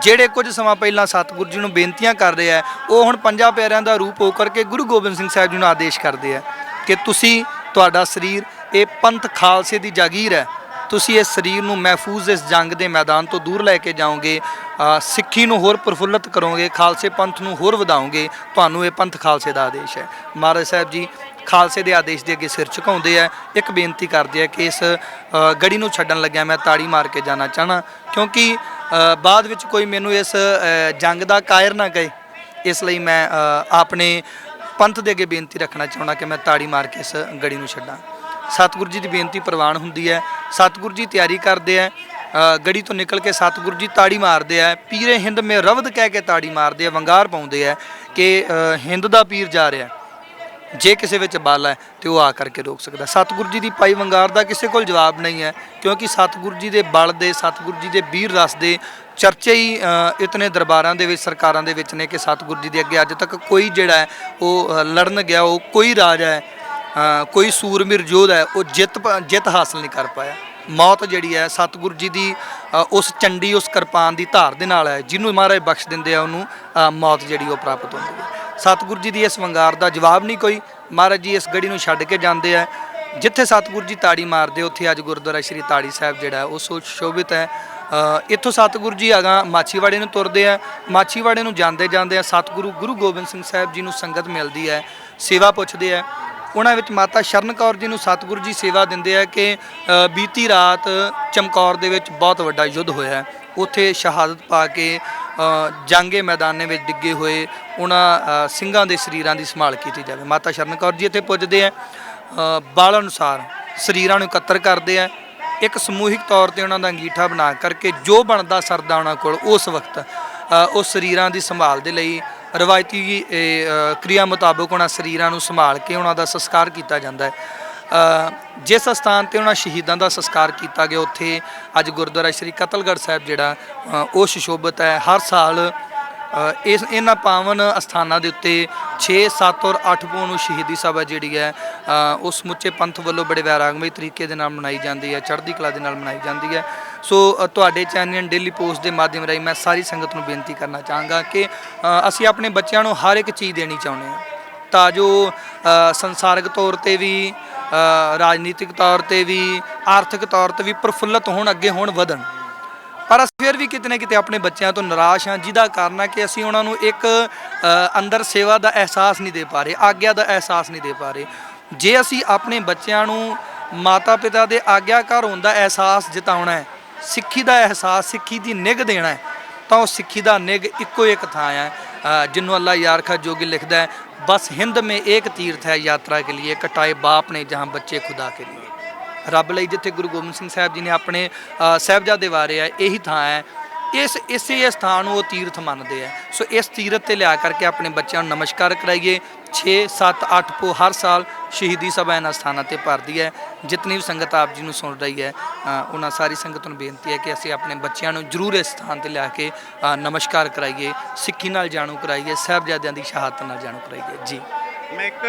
ਜਿਹੜੇ ਕੁਝ ਸਮਾਂ ਪਹਿਲਾਂ ਸਤਿਗੁਰੂ ਜੀ ਨੂੰ ਬੇਨਤੀਆਂ ਕਰ ਰਹੇ ਆ, ਉਹ ਹੁਣ ਪੰਜਾਂ ਪਿਆਰਿਆਂ ਦਾ ਰੂਪ ਹੋ ਕਰਕੇ ਗੁਰੂ ਗੋਬਿੰਦ ਸਿੰਘ ਸਾਹਿਬ ਜੀ ਨੂੰ ਆਦੇਸ਼ ਕਰਦੇ ਆ ਕਿ ਤੁਸੀਂ ਤੁਹਾਡਾ ਸਰੀਰ, ਇਹ ਪੰਥ ਖਾਲਸੇ ਦੀ ਜਾਗੀਰ ਹੈ। ਤੁਸੀਂ ਇਸ ਸਰੀਰ ਨੂੰ ਮਹਿਫੂਜ਼ ਇਸ ਜੰਗ ਦੇ ਮੈਦਾਨ ਤੋਂ ਦੂਰ ਲੈ ਕੇ ਜਾਓਗੇ। ਸਿੱਖੀ ਨੂੰ ਹੋਰ ਪ੍ਰਫੁੱਲਤ ਕਰੋਗੇ, ਖਾਲਸੇ ਪੰਥ ਨੂੰ ਹੋਰ ਵਧਾਓਗੇ, ਤੁਹਾਨੂੰ ਇਹ ਪੰਥ ਖਾਲਸੇ ਦਾ ਆਦੇਸ਼ ਹੈ। ਮਹਾਰਾਜ ਸਾਹਿਬ ਜੀ, ਖਾਲਸੇ ਦੇ ਆਦੇਸ਼ ਦੇ ਅੱਗੇ ਸਿਰ ਝੁਕਾਉਂਦੇ ਆ। ਇੱਕ ਬੇਨਤੀ ਕਰਦੇ ਆ ਕਿ ਇਸ ਗੜੀ ਨੂੰ ਛੱਡਣ ਲੱਗਿਆ ਮੈਂ ਤਾੜੀ ਮਾਰ ਕੇ ਜਾਣਾ ਚਾਹਣਾ, ਕਿਉਂਕਿ ਬਾਅਦ ਵਿੱਚ ਕੋਈ ਮੈਨੂੰ ਇਸ ਜੰਗ ਦਾ ਕਾਇਰ ਨਾ ਕਹੇ। ਇਸ ਲਈ ਮੈਂ ਆਪਣੇ ਪੰਥ ਦੇ ਅੱਗੇ ਬੇਨਤੀ ਰੱਖਣਾ ਚਾਹੁੰਦਾ ਕਿ ਮੈਂ ਤਾੜੀ ਮਾਰ ਕੇ ਇਸ ਗੜੀ ਨੂੰ ਛੱਡਾਂ। ਸਤਿਗੁਰੂ ਜੀ ਦੀ ਬੇਨਤੀ ਪ੍ਰਵਾਨ ਹੁੰਦੀ ਹੈ। ਸਤਿਗੁਰੂ ਜੀ ਤਿਆਰੀ ਕਰਦੇ ਆ। ਗੜੀ ਤੋਂ ਨਿਕਲ ਕੇ ਸਤਿਗੁਰੂ ਜੀ ਤਾੜੀ ਮਾਰਦੇ ਆ। ਪੀਰੇ ਹਿੰਦ ਮੇ ਰਵਦ ਕਹਿ ਕੇ ਤਾੜੀ ਮਾਰਦੇ ਆ, ਵੰਗਾਰ ਪਾਉਂਦੇ ਆ ਕਿ ਹਿੰਦ ਦਾ ਪੀਰ ਜਾ ਰਿਹਾ। ਜੇ ਕਿਸੇ ਵਿੱਚ ਬਲ ਹੈ ਤੇ ਉਹ ਆ ਕਰਕੇ ਰੋਕ ਸਕਦਾ। ਸਤਿਗੁਰੂ ਜੀ ਦੀ ਪਾਈ ਵੰਗਾਰ ਦਾ ਕਿਸੇ ਕੋਲ ਜਵਾਬ ਨਹੀਂ ਹੈ, ਕਿਉਂਕਿ ਸਤਿਗੁਰੂ ਜੀ ਦੇ ਬਲ ਦੇ, ਸਤਿਗੁਰੂ ਜੀ ਦੇ ਵੀਰ ਰਸ ਦੇ ਚਰਚੇ ਹੀ ਇਤਨੇ ਦਰਬਾਰਾਂ ਦੇ ਵਿੱਚ, ਸਰਕਾਰਾਂ ਦੇ ਵਿੱਚ ਨੇ ਕਿ ਸਤਿਗੁਰੂ ਜੀ ਦੇ ਅੱਗੇ ਅੱਜ ਤੱਕ ਕੋਈ ਜਿਹੜਾ ਹੈ, ਉਹ ਲੜਨ ਗਿਆ, ਉਹ ਕੋਈ ਰਾਜਾ ਹੈ ਕੋਈ ਸੂਰਮਿਰ ਯੋਧਾ ਹੈ, ਉਹ ਜਿੱਤ ਜਿੱਤ ਹਾਸਲ ਨਹੀਂ ਕਰ ਪਾਇਆ। ਮੌਤ ਜਿਹੜੀ ਹੈ, ਸਤਿਗੁਰੂ ਜੀ ਦੀ ਉਸ ਚੰਡੀ, ਉਸ ਕਿਰਪਾਨ ਦੀ ਧਾਰ ਦੇ ਨਾਲ ਹੈ, ਜਿਹਨੂੰ ਮਹਾਰਾਜ ਬਖਸ਼ ਦਿੰਦੇ ਆ, ਉਹਨੂੰ ਮੌਤ ਜਿਹੜੀ ਉਹ ਪ੍ਰਾਪਤ ਹੁੰਦੀ ਹੈ। ਸਤਿਗੁਰੂ ਜੀ ਦੀ ਇਸ ਵੰਗਾਰ ਦਾ ਜਵਾਬ ਨਹੀਂ ਕੋਈ। ਮਹਾਰਾਜ ਜੀ ਇਸ ਗੜੀ ਨੂੰ ਛੱਡ ਕੇ ਜਾਂਦੇ ਆ। ਜਿੱਥੇ ਸਤਿਗੁਰੂ ਜੀ ਤਾੜੀ ਮਾਰਦੇ, ਉੱਥੇ ਅੱਜ ਗੁਰਦੁਆਰਾ ਸ਼੍ਰੀ ਤਾੜੀ ਸਾਹਿਬ ਜਿਹੜਾ ਉਹ ਸੋ ਸ਼ੋਭਿਤ ਹੈ। ਇੱਥੋਂ ਸਤਿਗੁਰੂ ਜੀ ਅਗਾ ਮਾਛੀਵਾੜੇ ਨੂੰ ਤੁਰਦੇ ਆ। ਮਾਛੀਵਾੜੇ ਨੂੰ ਜਾਂਦੇ ਜਾਂਦੇ ਆ, ਸਤਿਗੁਰੂ ਗੁਰੂ ਗੋਬਿੰਦ ਸਿੰਘ ਸਾਹਿਬ ਜੀ ਨੂੰ ਸੰਗਤ ਮਿਲਦੀ ਹੈ, ਸੇਵਾ ਪੁੱਛਦੇ ਆ। ਉਹਨਾਂ ਵਿੱਚ ਮਾਤਾ ਸ਼ਰਨ ਕੌਰ ਜੀ ਨੂੰ ਸਤਿਗੁਰੂ ਜੀ ਸੇਵਾ ਦਿੰਦੇ ਆ ਕਿ ਬੀਤੀ ਰਾਤ ਚਮਕੌਰ ਦੇ ਵਿੱਚ ਬਹੁਤ ਵੱਡਾ ਯੁੱਧ ਹੋਇਆ। ਉੱਥੇ ਸ਼ਹਾਦਤ ਪਾ ਕੇ ਜਾਂਗੇ ਜੰਗੇ ਮੈਦਾਨੇ ਵਿੱਚ ਡਿੱਗੇ ਹੋਏ ਉਹਨਾਂ ਸਿੰਘਾਂ ਦੇ ਸਰੀਰਾਂ ਦੀ ਸੰਭਾਲ ਕੀਤੀ ਜਾਵੇ। ਮਾਤਾ ਸ਼ਰਨ ਕੌਰ ਜੀ ਇੱਥੇ ਪੁੱਜਦੇ ਆ। ਬਾਲ ਅਨੁਸਾਰ ਸਰੀਰਾਂ ਨੂੰ ਇਕੱਤਰ ਕਰਦੇ ਆ। ਇੱਕ ਸਮੂਹਿਕ ਤੌਰ ਤੇ ਉਹਨਾਂ ਦਾ ਅੰਗੀਠਾ ਬਣਾ ਕਰਕੇ ਜੋ ਬਣਦਾ ਸਰਦਾ ਉਹਨਾਂ ਕੋਲ ਉਸ ਵਕਤ ਅ, ਉਸ ਸਰੀਰਾਂ ਦੀ ਸੰਭਾਲ ਦੇ ਲਈ ਰਵਾਇਤੀ ਕਿਰਿਆ ਮੁਤਾਬਕ ਉਹਨਾਂ ਸਰੀਰਾਂ ਨੂੰ ਸੰਭਾਲ ਕੇ ਉਹਨਾਂ ਦਾ ਸੰਸਕਾਰ ਕੀਤਾ ਜਾਂਦਾ ਹੈ। ਜਿਸ ਸਥਾਨ ਤੇ ਉਹਨਾਂ ਸ਼ਹੀਦਾਂ ਦਾ ਸੰਸਕਾਰ ਕੀਤਾ ਗਿਆ, ਉੱਥੇ ਅੱਜ ਗੁਰਦੁਆਰਾ ਸ਼੍ਰੀ ਕਤਲਗੜ੍ਹ ਸਾਹਿਬ ਜਿਹੜਾ ਉਹ ਸੁਸ਼ੋਭਿਤ ਹੈ। ਹਰ ਸਾਲ ਇਸ ਇਹਨਾਂ ਪਾਵਨ ਅਸਥਾਨਾਂ ਦੇ ਉੱਤੇ 6 7 ਔਰ 8 ਪੋਹ ਨੂੰ ਸ਼ਹੀਦੀ ਸਭਾ ਜਿਹੜੀ ਹੈ ਉਸ ਸਮੁੱਚੇ ਪੰਥ ਵੱਲੋਂ ਬੜੇ ਵੈਰਾਗਮਈ ਤਰੀਕੇ ਦੇ ਨਾਲ ਮਨਾਈ ਜਾਂਦੀ ਹੈ ਚੜ੍ਹਦੀ ਕਲਾ ਦੇ ਨਾਲ ਮਨਾਈ ਜਾਂਦੀ ਹੈ। ਸੋ ਤੁਹਾਡੇ ਚੈਨਲ ਡੇਲੀ ਪੋਸਟ ਦੇ ਮਾਧਿਅਮ ਰਾਹੀਂ ਮੈਂ ਸਾਰੀ ਸੰਗਤ ਨੂੰ ਬੇਨਤੀ ਕਰਨਾ ਚਾਹਾਂਗਾ ਕਿ ਅਸੀਂ ਆਪਣੇ ਬੱਚਿਆਂ ਨੂੰ ਹਰ ਇੱਕ ਚੀਜ਼ ਦੇਣੀ ਚਾਹੁੰਦੇ ਹਾਂ। ਤਾਂ ਜੋ ਅ, ਸੰਸਾਰਿਕ ਤੌਰ ਤੇ ਵੀ ਰਾਜਨੀਤਿਕ ਤੌਰ ਤੇ ਵੀ ਆਰਥਿਕ ਤੌਰ ਤੇ ਵੀ ਪ੍ਰਫੁੱਲਤ ਹੋਣ ਅੱਗੇ ਹੋਣ ਵਧਣ। ਪਰ ਅਸੀਂ ਫਿਰ ਵੀ ਕਿਤੇ ਨਾ ਕਿਤੇ ਆਪਣੇ ਬੱਚਿਆਂ ਤੋਂ ਨਿਰਾਸ਼ ਹਾਂ, ਜਿਹਦਾ ਕਾਰਨ ਆ ਕਿ ਅਸੀਂ ਉਹਨਾਂ ਨੂੰ ਇੱਕ ਅੰਦਰ ਸੇਵਾ ਦਾ ਅਹਿਸਾਸ ਨਹੀਂ ਦੇ ਪਾ ਰਹੇ, ਆਗਿਆ ਦਾ ਅਹਿਸਾਸ ਨਹੀਂ ਦੇ ਪਾ ਰਹੇ। ਜੇ ਅਸੀਂ ਆਪਣੇ ਬੱਚਿਆਂ ਨੂੰ ਮਾਤਾ ਪਿਤਾ ਦੇ ਆਗਿਆਕਾਰ ਹੋਣ ਦਾ ਅਹਿਸਾਸ ਜਿਤਾਉਣਾ ਹੈ, ਸਿੱਖੀ ਦਾ ਅਹਿਸਾਸ, ਸਿੱਖੀ ਦੀ ਨਿਗ ਦੇਣਾ ਤਾਂ ਉਹ ਸਿੱਖੀ ਦਾ ਨਿਗ ਇੱਕੋ ਇੱਕ ਥਾਂ ਹੈ। ਜਿੰਨੂੰ ਅੱਲਾ ਯਾਰਖਾ ਜੋਗੀ ਲਿਖਦਾ ਹੈ, ਬਸ ਹਿੰਦ ਮੇ ਇੱਕ ਤੀਰਥ ਹੈ ਯਾਤਰਾ ਕੇ ਲਈ ਕਟਾਏ ਬਾਪ ਨੇ ਜਹਾਂ ਬੱਚੇ ਖੁਦਾ ਕੇ ਲਈ ਰੱਬ ਲਈ ਜਿੱਥੇ ਗੁਰੂ ਗੋਬਿੰਦ ਸਿੰਘ ਸਾਹਿਬ ਜੀ ਨੇ ਆਪਣੇ ਅ, ਸਾਹਿਬਜ਼ਾਦੇ ਵਾਰੇ ਆ ਇਹੀ ਥਾਂ ਹੈ। ਇਸ ਇਸੇ ਸਥਾਨ ਨੂੰ ਉਹ ਤੀਰਥ ਮੰਨਦੇ ਆ। ਸੋ ਇਸ ਤੀਰਥ ਤੇ ਲਿਆ ਕਰਕੇ ਆਪਣੇ ਬੱਚਿਆਂ ਨੂੰ ਨਮਸਕਾਰ ਕਰਾਈਏ। 6 7 8 ਪੋ ਹਰ ਸਾਲ ਸ਼ਹੀਦੀ ਸਭਾ ਇਹਨਾਂ ਸਥਾਨਾਂ ਤੇ ਭਰਦੀ ਹੈ। ਜਿਤਨੀ ਵੀ ਸੰਗਤ ਆਪ ਜੀ ਨੂੰ ਸੁਣ ਰਹੀ ਹੈ ਉਹਨਾਂ ਸਾਰੀ ਸੰਗਤ ਨੂੰ ਬੇਨਤੀ ਹੈ ਕਿ ਅਸੀਂ ਆਪਣੇ ਬੱਚਿਆਂ ਨੂੰ ਜ਼ਰੂਰ ਇਸ ਸਥਾਨ ਤੇ ਲਿਆ ਕੇ ਨਮਸਕਾਰ ਕਰਾਈਏ। ਸਿੱਖੀ ਨਾਲ ਜਾਣੂ ਕਰਾਈਏ ਸਾਹਿਬਜ਼ਾਦਿਆਂ ਦੀ ਸ਼ਹਾਦਤ ਨਾਲ ਜਾਣੂ ਕਰਾਈਏ। ਜੀ। ਮੈਂ ਇੱਕ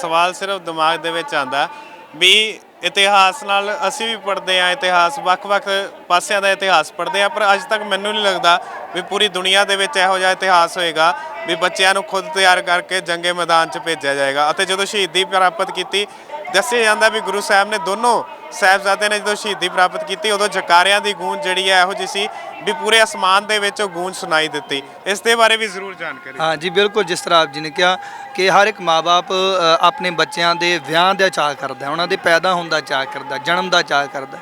ਸਵਾਲ ਸਿਰਫ ਦਿਮਾਗ ਦੇ ਵਿੱਚ ਆਂਦਾ ਵੀ ਇਤਿਹਾਸ ਨਾਲ ਅਸੀਂ ਵੀ ਪੜ੍ਹਦੇ ਆ ਇਤਿਹਾਸ ਵੱਖ-ਵੱਖ ਪਾਸਿਆਂ ਦਾ ਇਤਿਹਾਸ ਪੜ੍ਹਦੇ ਆ ਪਰ ਅੱਜ ਤੱਕ ਮੈਨੂੰ ਨਹੀਂ ਲੱਗਦਾ ਵੀ ਪੂਰੀ ਦੁਨੀਆ ਦੇ ਵਿੱਚ ਇਹੋ ਜਿਹਾ ਇਤਿਹਾਸ ਹੋਏਗਾ ਵੀ ਬੱਚਿਆਂ ਨੂੰ ਖੁਦ ਤਿਆਰ ਕਰਕੇ ਜੰਗੇ ਮੈਦਾਨ 'ਚ ਭੇਜਿਆ ਜਾਏਗਾ। ਅਤੇ ਜਦੋਂ ਸ਼ਹੀਦੀ ਪ੍ਰਾਪਤ ਕੀਤੀ, ਦੱਸਿਆ ਜਾਂਦਾ ਵੀ ਗੁਰੂ ਸਾਹਿਬ ਨੇ ਦੋਨੋਂ ਸਾਹਿਬਜ਼ਾਦੇ ਨੇ ਜਦੋਂ ਸ਼ਹੀਦੀ ਪ੍ਰਾਪਤ ਕੀਤੀ, ਉਦੋਂ ਜਕਾਰਿਆਂ ਦੀ ਗੂੰਜ ਜਿਹੜੀ ਹੈ ਇਹੋ ਜਿਹੀ ਸੀ ਵੀ ਪੂਰੇ ਅਸਮਾਨ ਦੇ ਵਿੱਚ ਉਹ ਗੂੰਜ ਸੁਣਾਈ ਦਿੱਤੀ। ਇਸ ਦੇ ਬਾਰੇ ਵੀ ਜ਼ਰੂਰ ਜਾਣਕਾਰੀ ਹਾਂ ਜੀ ਬਿਲਕੁਲ ਜਿਸ ਤਰ੍ਹਾਂ ਆਪ ਜੀ ਨੇ ਕਿਹਾ ਕਿ ਹਰ ਇੱਕ ਮਾਪੇ ਆਪਣੇ ਬੱਚਿਆਂ ਦੇ ਵਿਆਹ ਦਾ ਚਾਅ ਕਰਦਾ ਉਹਨਾਂ ਦੇ ਪੈਦਾ ਹੋਣ ਦਾ ਚਾਅ ਕਰਦਾ ਜਨਮ ਦਾ ਚਾਅ ਕਰਦਾ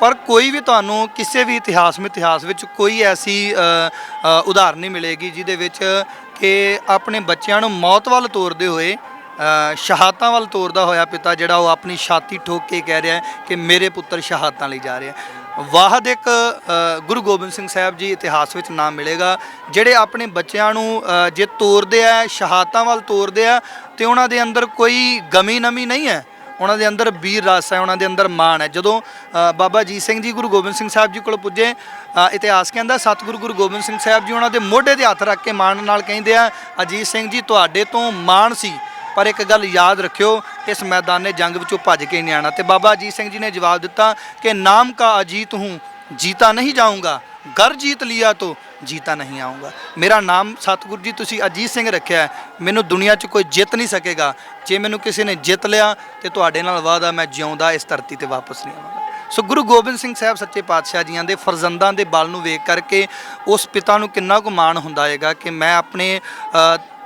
ਪਰ ਕੋਈ ਵੀ ਤੁਹਾਨੂੰ ਕਿਸੇ ਵੀ ਇਤਿਹਾਸਮਈ ਇਤਿਹਾਸ ਵਿੱਚ ਕੋਈ ਐਸੀ ਉਦਾਹਰਨ ਨਹੀਂ ਮਿਲੇਗੀ ਜਿਹਦੇ ਵਿੱਚ ਕਿ ਆਪਣੇ ਬੱਚਿਆਂ ਨੂੰ ਮੌਤ ਵੱਲ ਤੋਰਦੇ ਹੋਏ ਸ਼ਹਾਦਤਾਂ ਵੱਲ ਤੋਰਦਾ ਹੋਇਆ ਪਿਤਾ ਜਿਹੜਾ ਉਹ ਆਪਣੀ ਛਾਤੀ ਠੋਕ ਕੇ ਕਹਿ ਰਿਹਾ ਕਿ ਮੇਰੇ ਪੁੱਤਰ ਸ਼ਹਾਦਤਾਂ ਲਈ ਜਾ ਰਿਹਾ ਹੈ। ਵਾਹਦ ਇੱਕ ਗੁਰੂ ਗੋਬਿੰਦ ਸਿੰਘ ਸਾਹਿਬ ਜੀ ਇਤਿਹਾਸ ਵਿੱਚ ਨਾਮ ਮਿਲੇਗਾ, ਜਿਹੜੇ ਆਪਣੇ ਬੱਚਿਆਂ ਨੂੰ ਜੇ ਤੋਰਦੇ ਆ, ਸ਼ਹਾਦਤਾਂ ਵੱਲ ਤੋਰਦੇ ਆ, ਤੇ ਉਹਨਾਂ ਦੇ ਅੰਦਰ ਕੋਈ ਗਮੀ ਨਮੀ ਨਹੀਂ ਹੈ। ਉਹਨਾਂ ਦੇ ਅੰਦਰ ਵੀਰ ਰਸ ਹੈ, ਉਹਨਾਂ ਦੇ ਅੰਦਰ ਮਾਣ ਹੈ। ਜਦੋਂ ਬਾਬਾ ਅਜੀਤ ਸਿੰਘ ਜੀ ਗੁਰੂ ਗੋਬਿੰਦ ਸਿੰਘ ਸਾਹਿਬ ਜੀ ਕੋਲ ਪੁੱਜੇ ਇਤਿਹਾਸ ਕਹਿੰਦਾ, ਸਤਿਗੁਰੂ ਗੁਰੂ ਗੋਬਿੰਦ ਸਿੰਘ ਸਾਹਿਬ ਜੀ ਉਹਨਾਂ ਦੇ ਮੋਢੇ ਤੇ ਹੱਥ ਰੱਖ ਕੇ ਮਾਣ ਨਾਲ ਕਹਿੰਦੇ ਆ, ਅਜੀਤ ਸਿੰਘ ਜੀ, ਤੁਹਾਡੇ ਤੋਂ ਮਾਣ ਸੀ ਪਰ ਇੱਕ ਗੱਲ ਯਾਦ ਰੱਖਿਓ, ਇਸ ਮੈਦਾਨੇ ਜੰਗ ਵਿੱਚੋਂ ਭੱਜ ਕੇ ਨਹੀਂ ਆਣਾ ਤੇ ਬਾਬਾ ਅਜੀਤ ਸਿੰਘ ਜੀ ਨੇ ਜਵਾਬ ਦਿੱਤਾ ਕਿ ਨਾਮ ਕਾ ਅਜੀਤ ਹੂੰ, ਜੀਤਾ ਨਹੀਂ ਜਾਊਂਗਾ, ਘਰ ਜੀਤ ਲਿਆ ਤੋ ਜੀਤਾ ਨਹੀਂ ਆਊਂਗਾ। ਮੇਰਾ ਨਾਮ ਸਤਿਗੁਰੂ ਜੀ, ਤੁਸੀਂ ਅਜੀਤ ਸਿੰਘ ਰੱਖਿਆ ਮੈਨੂੰ ਦੁਨੀਆ 'ਚ ਕੋਈ ਜਿੱਤ ਨਹੀਂ ਸਕੇਗਾ। ਜੇ ਮੈਨੂੰ ਕਿਸੇ ਨੇ ਜਿੱਤ ਲਿਆ ਤੇ ਤੁਹਾਡੇ ਨਾਲ ਵਾਅਦਾ ਮੈਂ ਜਿਉਂਦਾ, ਇਸ ਧਰਤੀ ਤੇ ਵਾਪਸ ਨਹੀਂ ਆਵਾਂਗਾ। ਸੋ ਗੁਰੂ ਗੋਬਿੰਦ ਸਿੰਘ ਸਾਹਿਬ ਸੱਚੇ ਪਾਤਸ਼ਾਹ ਜੀਆਂ ਦੇ ਫਰਜ਼ੰਦਾਂ ਦੇ ਬਲ ਨੂੰ ਵੇਖ ਕਰਕੇ ਉਸ ਪਿਤਾ ਨੂੰ ਕਿੰਨਾ ਕੁ ਮਾਣ ਹੁੰਦਾ ਹੈਗਾ ਕਿ ਮੈਂ ਆਪਣੇ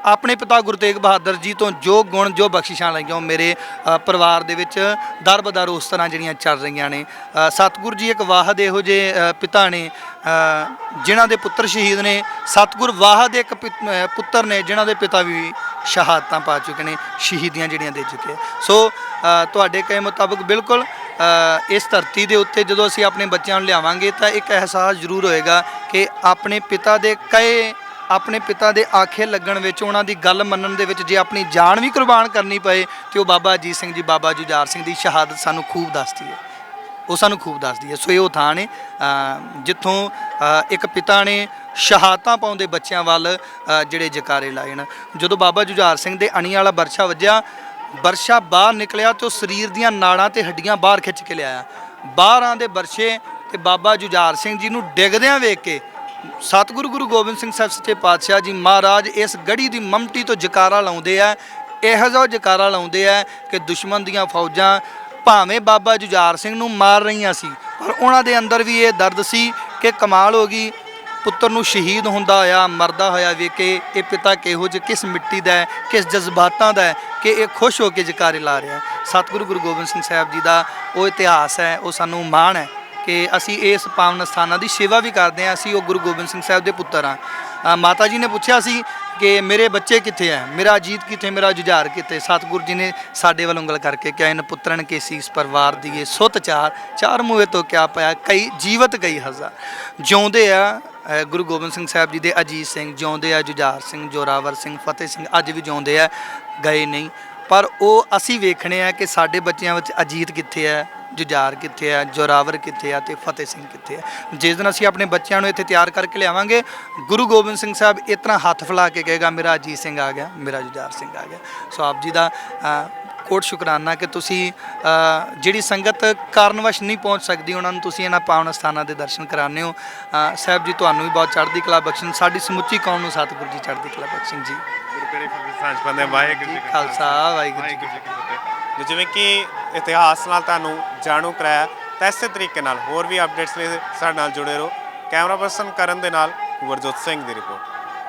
ਆਪਣੇ ਪਿਤਾ ਗੁਰੂ ਤੇਗ ਬਹਾਦਰ ਜੀ ਤੋਂ ਜੋ ਗੁਣ ਜੋ ਬਖਸ਼ਿਸ਼ਾਂ ਲਈਆਂ ਉਹ ਮੇਰੇ ਅ, ਪਰਿਵਾਰ ਦੇ ਵਿੱਚ ਦਰ ਬਦਰ ਉਸ ਤਰ੍ਹਾਂ ਜਿਹੜੀਆਂ ਚੱਲ ਰਹੀਆਂ ਨੇ। ਅ, ਸਤਿਗੁਰੂ ਜੀ ਇੱਕ ਵਾਹਦ ਇਹੋ ਜਿਹੇ ਅ, ਪਿਤਾ ਨੇ ਅ, ਜਿਨ੍ਹਾਂ ਦੇ ਪੁੱਤਰ ਸ਼ਹੀਦ ਨੇ। ਸਤਿਗੁਰ ਵਾਹਦ ਇੱਕ ਪਿਤ- ਅ, ਪੁੱਤਰ ਨੇ ਜਿਨ੍ਹਾਂ ਦੇ ਪਿਤਾ ਵੀ ਸ਼ਹਾਦਤਾਂ ਪਾ ਚੁੱਕੇ ਨੇ ਸ਼ਹੀਦੀਆਂ ਜਿਹੜੀਆਂ ਦੇ ਚੁੱਕੇ। ਸੋ ਅ, ਤੁਹਾਡੇ ਕਹੇ ਮੁਤਾਬਕ ਬਿਲਕੁਲ ਅ, ਇਸ ਧਰਤੀ ਦੇ ਉੱਤੇ ਜਦੋਂ ਅਸੀਂ ਆਪਣੇ ਬੱਚਿਆਂ ਨੂੰ ਲਿਆਵਾਂਗੇ ਤਾਂ ਇੱਕ ਅਹਿਸਾਸ ਜ਼ਰੂਰ ਹੋਏਗਾ ਕਿ ਆਪਣੇ ਪਿਤਾ ਦੇ ਕਹੇ ਆਪਣੇ ਪਿਤਾ ਦੇ ਆਖੇ ਲੱਗਣ ਵਿੱਚ, ਉਹਨਾਂ ਦੀ ਗੱਲ ਮੰਨਣ ਦੇ ਵਿੱਚ ਜੇ ਆਪਣੀ ਜਾਨ ਵੀ ਕੁਰਬਾਨ ਕਰਨੀ ਪਏ, ਤੇ ਉਹ ਬਾਬਾ ਅਜੀਤ ਸਿੰਘ ਜੀ, ਬਾਬਾ ਜੁਝਾਰ ਸਿੰਘ ਦੀ ਸ਼ਹਾਦਤ ਸਾਨੂੰ ਖੂਬ ਦੱਸਦੀ ਹੈ। ਉਹ ਸਾਨੂੰ ਖੂਬ ਦੱਸਦੀ ਹੈ। ਸੋ ਇਹ ਉਹ ਥਾਂ ਨੇ ਜਿੱਥੋਂ ਇੱਕ ਪਿਤਾ ਨੇ ਸ਼ਹਾਦਤਾਂ ਪਾਉਂਦੇ ਬੱਚਿਆਂ ਵੱਲ ਜਿਹੜੇ ਜਕਾਰੇ ਲਾਏ ਨੇ ਜਦੋਂ ਬਾਬਾ ਜੁਝਾਰ ਸਿੰਘ ਦੇ ਅਣੀ ਵਾਲਾ ਵਰਸ਼ਾ ਵੱਜਿਆ ਵਰਸ਼ਾ ਬਾਹਰ ਨਿਕਲਿਆ ਤੇ ਉਹ ਸਰੀਰ ਦੀਆਂ ਨਾੜਾਂ ਤੇ ਹੱਡੀਆਂ ਬਾਹਰ ਖਿੱਚ ਕੇ ਲਿਆਇਆ। ਬਾਹਰ ਆਂਦੇ ਵਰਸ਼ੇ ਤੇ ਬਾਬਾ ਜੁਝਾਰ ਸਿੰਘ ਜੀ ਨੂੰ ਡਿੱਗਦਿਆਂ ਵੇਖ ਕੇ ਸਤਿਗੁਰੂ ਗੁਰੂ ਗੋਬਿੰਦ ਸਿੰਘ ਸਾਹਿਬ ਸੱਚੇ ਪਾਤਸ਼ਾਹ ਜੀ ਮਹਾਰਾਜ ਇਸ ਗੜੀ ਦੀ ਮਮਟੀ ਤੋਂ ਜਕਾਰਾ ਲਾਉਂਦੇ ਆ, ਇਹੋ ਜਿਹਾ ਜਕਾਰਾ ਲਾਉਂਦੇ ਆ ਕਿ ਦੁਸ਼ਮਣ ਦੀਆਂ ਫੌਜਾਂ ਭਾਵੇਂ ਬਾਬਾ ਜੁਝਾਰ ਸਿੰਘ ਨੂੰ ਮਾਰ ਰਹੀਆਂ ਸੀ, ਪਰ ਉਹਨਾਂ ਦੇ ਅੰਦਰ ਵੀ ਇਹ ਦਰਦ ਸੀ ਕਿ ਕਮਾਲ ਹੋ ਗਈ, ਪੁੱਤਰ ਨੂੰ ਸ਼ਹੀਦ ਹੁੰਦਾ ਹੋਇਆ, ਮਰਦਾ ਹੋਇਆ ਵੇਖ ਕੇ ਇਹ ਪਿਤਾ ਕਿਹੋ ਜਿਹੇ, ਕਿਸ ਮਿੱਟੀ ਦਾ ਹੈ, ਕਿਸ ਜਜ਼ਬਾਤਾਂ ਦਾ ਹੈ ਕਿ ਇਹ ਖੁਸ਼ ਹੋ ਕੇ ਜਕਾਰੇ ਲਾ ਰਿਹਾ ਸਤਿਗੁਰੂ ਗੁਰੂ ਗੋਬਿੰਦ ਸਿੰਘ ਸਾਹਿਬ ਜੀ ਦਾ ਉਹ ਇਤਿਹਾਸ ਹੈ, ਉਹ ਸਾਨੂੰ ਮਾਣ ਹੈ। ਕਿ ਅਸੀਂ ਇਸ ਪਾਵਨ ਸਥਾਨਾਂ ਦੀ ਸੇਵਾ ਵੀ ਕਰਦੇ ਹਾਂ, ਅਸੀਂ ਉਹ ਗੁਰੂ ਗੋਬਿੰਦ ਸਿੰਘ ਸਾਹਿਬ ਦੇ ਪੁੱਤਰ ਹਾਂ। ਮਾਤਾ ਜੀ ਨੇ ਪੁੱਛਿਆ ਸੀ ਕਿ ਮੇਰੇ ਬੱਚੇ ਕਿੱਥੇ ਹੈ? ਮੇਰਾ ਅਜੀਤ ਕਿੱਥੇ, ਮੇਰਾ ਜੁਝਾਰ ਕਿੱਥੇ? ਸਤਿਗੁਰੂ ਜੀ ਨੇ ਸਾਡੇ ਵੱਲ ਉਂਗਲ ਕਰਕੇ ਕਿਹਾ ਇਨ ਪੁੱਤਰਨ ਕੇ ਸੀਸ ਪਰਿਵਾਰ ਦੀਏ ਸੁਤ ਚਾਰ ਚਾਰ ਮੂਹੇ ਤੋਂ ਕਿਆ ਪਾਇਆ ਕਈ ਜੀਵਤ, ਕਈ ਹਜ਼ਾਰ। ਜਿਉਂਦੇ ਆ ਗੁਰੂ ਗੋਬਿੰਦ ਸਿੰਘ ਸਾਹਿਬ ਜੀ ਦੇ ਅਜੀਤ ਸਿੰਘ, ਜਿਉਂਦੇ ਆ ਜੁਝਾਰ ਸਿੰਘ, ਜੋਰਾਵਰ ਸਿੰਘ, ਫਤਿਹ ਸਿੰਘ, ਅੱਜ ਵੀ ਜਿਉਂਦੇ ਆ, ਗਏ ਨਹੀਂ। ਪਰ ਉਹ ਅਸੀਂ ਵੇਖਣੇ ਆ ਕਿ ਸਾਡੇ ਬੱਚਿਆਂ ਵਿੱਚ ਅਜੀਤ ਕਿੱਥੇ ਹੈ? ਜੁਝਾਰ ਕਿੱਥੇ ਹੈ ਜੋਰਾਵਰ ਕਿੱਥੇ ਹੈ ਤੇ ਫਤਿਹ ਸਿੰਘ ਕਿੱਥੇ ਹੈ ਜਿਸ ਦਿਨ ਅਸੀਂ ਆਪਣੇ ਬੱਚਿਆਂ ਨੂੰ ਇੱਥੇ ਤਿਆਰ ਕਰਕੇ ਲਿਆਵਾਂਗੇ ਗੁਰੂ ਗੋਬਿੰਦ ਸਿੰਘ ਸਾਹਿਬ ਤਰ੍ਹਾਂ ਹੱਥ ਫੈਲਾ ਕੇ ਕਹੇਗਾ ਮੇਰਾ ਅਜੀਤ ਸਿੰਘ ਆ ਗਿਆ ਮੇਰਾ ਜੁਝਾਰ ਸਿੰਘ ਆ ਗਿਆ। ਸੋ ਆਪ ਜੀ ਦਾ ਕੋਟ ਸ਼ੁਕਰਾਨਾ ਕਿ ਤੁਸੀਂ ਜਿਹੜੀ ਸੰਗਤ ਕਾਰਨਵਸ਼ ਨਹੀਂ ਪਹੁੰਚ ਸਕਦੀ ਉਹਨਾਂ ਨੂੰ ਤੁਸੀਂ ਇਹਨਾਂ ਪਾਵਨ ਸਥਾਨਾਂ ਦੇ ਦਰਸ਼ਨ ਕਰਾਉਂਦੇ ਹੋ। ਸਾਹਿਬ ਜੀ ਤੁਹਾਨੂੰ ਵੀ ਬਹੁਤ ਚੜ੍ਹਦੀ ਕਲਾ ਬਖਸ਼ਣ। ਸਾਡੀ ਸਮੁੱਚੀ ਕੌਮ ਨੂੰ ਸਤਿਗੁਰੂ ਜੀ ਚੜ੍ਹਦੀ ਕਲਾ ਬਖਸ਼ਣ ਜੀ। ਗੁਰੂ ਕਰੇ ਫਤਿਹ ਸਾਂਝ ਪੰਦੇ ਵਾਹਿਗੁਰੂ ਜੀ ਖਾਲਸਾ ਵਾਹਿਗੁਰੂ ਕੀ ਫਤਿਹ। ਜੋ ਜਿਵੇਂ ਕਿ ਇਤਿਹਾਸ ਨਾਲ ਤੁਹਾਨੂੰ ਜਾਣੂ ਕਰਾਇਆ, ਤਾਂ ਇਸੇ ਤਰੀਕੇ ਨਾਲ ਹੋਰ ਵੀ ਅਪਡੇਟਸ ਲਈ ਸਾਡੇ ਨਾਲ ਜੁੜੇ ਰਹੋ। ਕੈਮਰਾ ਪਰਸਨ ਕਰਨ ਦੇ ਨਾਲ ਗੁਰਜੋਤ ਸਿੰਘ ਦੀ ਰਿਪੋਰਟ